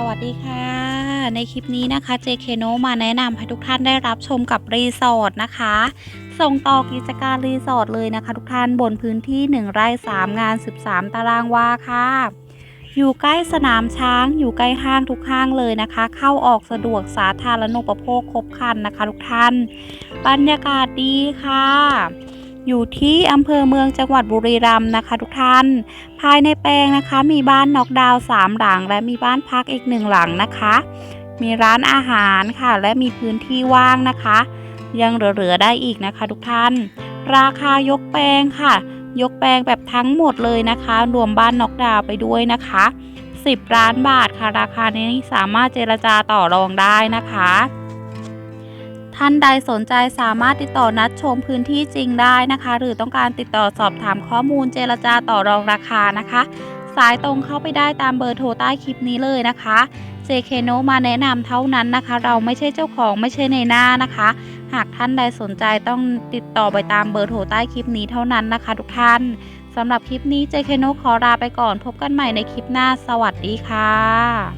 สวัสดีค่ะ ในคลิปนี้นะคะ JK n o มาแนะนำให้ทุกท่านได้รับชมกับรีสอร์ทนะคะ ส่งต่อกิจการรีสอร์ทเลยนะคะ ทุกท่านบนพื้นที่ 1 ไร่ 3 งาน 13 ตารางวาค่ะ อยู่ใกล้สนามช้าง อยู่ใกล้ห้างทุกห้างเลยนะคะ เข้าออกสะดวกสาธารณูปโภคครบครันนะคะ ทุกท่าน บรรยากาศดีค่ะ อยู่ที่อำเภอเมืองจังหวัดบุรีรัมย์นะคะ ทุกท่าน ภายในแปลงนะคะ มีบ้านน็อกดาวสามหลัง และมีบ้านพักอีกหนึ่งหลังนะคะ มีร้านอาหารค่ะ และมีพื้นที่ว่างนะคะ ยังเหลือๆได้อีกนะคะ ทุกท่าน ราคายกแปลงค่ะ ยกแปลงแบบทั้งหมดเลยนะคะ รวมบ้านน็อกดาวไปด้วยนะคะ 10ล้านบาทค่ะ ราคานี้สามารถเจรจาต่อรองได้นะคะ ท่านใดสนใจสามารถติดต่อนัดชมพื้นที่จริงได้นะคะ หรือต้องการติดต่อสอบถามข้อมูลเจรจาต่อรองราคานะคะ สายตรงเข้าไปได้ตามเบอร์โทรใต้คลิปนี้เลยนะคะ JK n o มาแนะนำเท่านั้นนะคะ เราไม่ใช่เจ้าของไม่ใช่ในหน้านะคะ หากท่านใดสนใจต้องติดต่อไปตามเบอร์โทรใต้คลิปนี้เท่านั้นนะคะ ทุกท่านสำหรับคลิปนี้ JK n o ขอลาไปก่อน พบกันใหม่ในคลิปหน้า สวัสดีค่ะ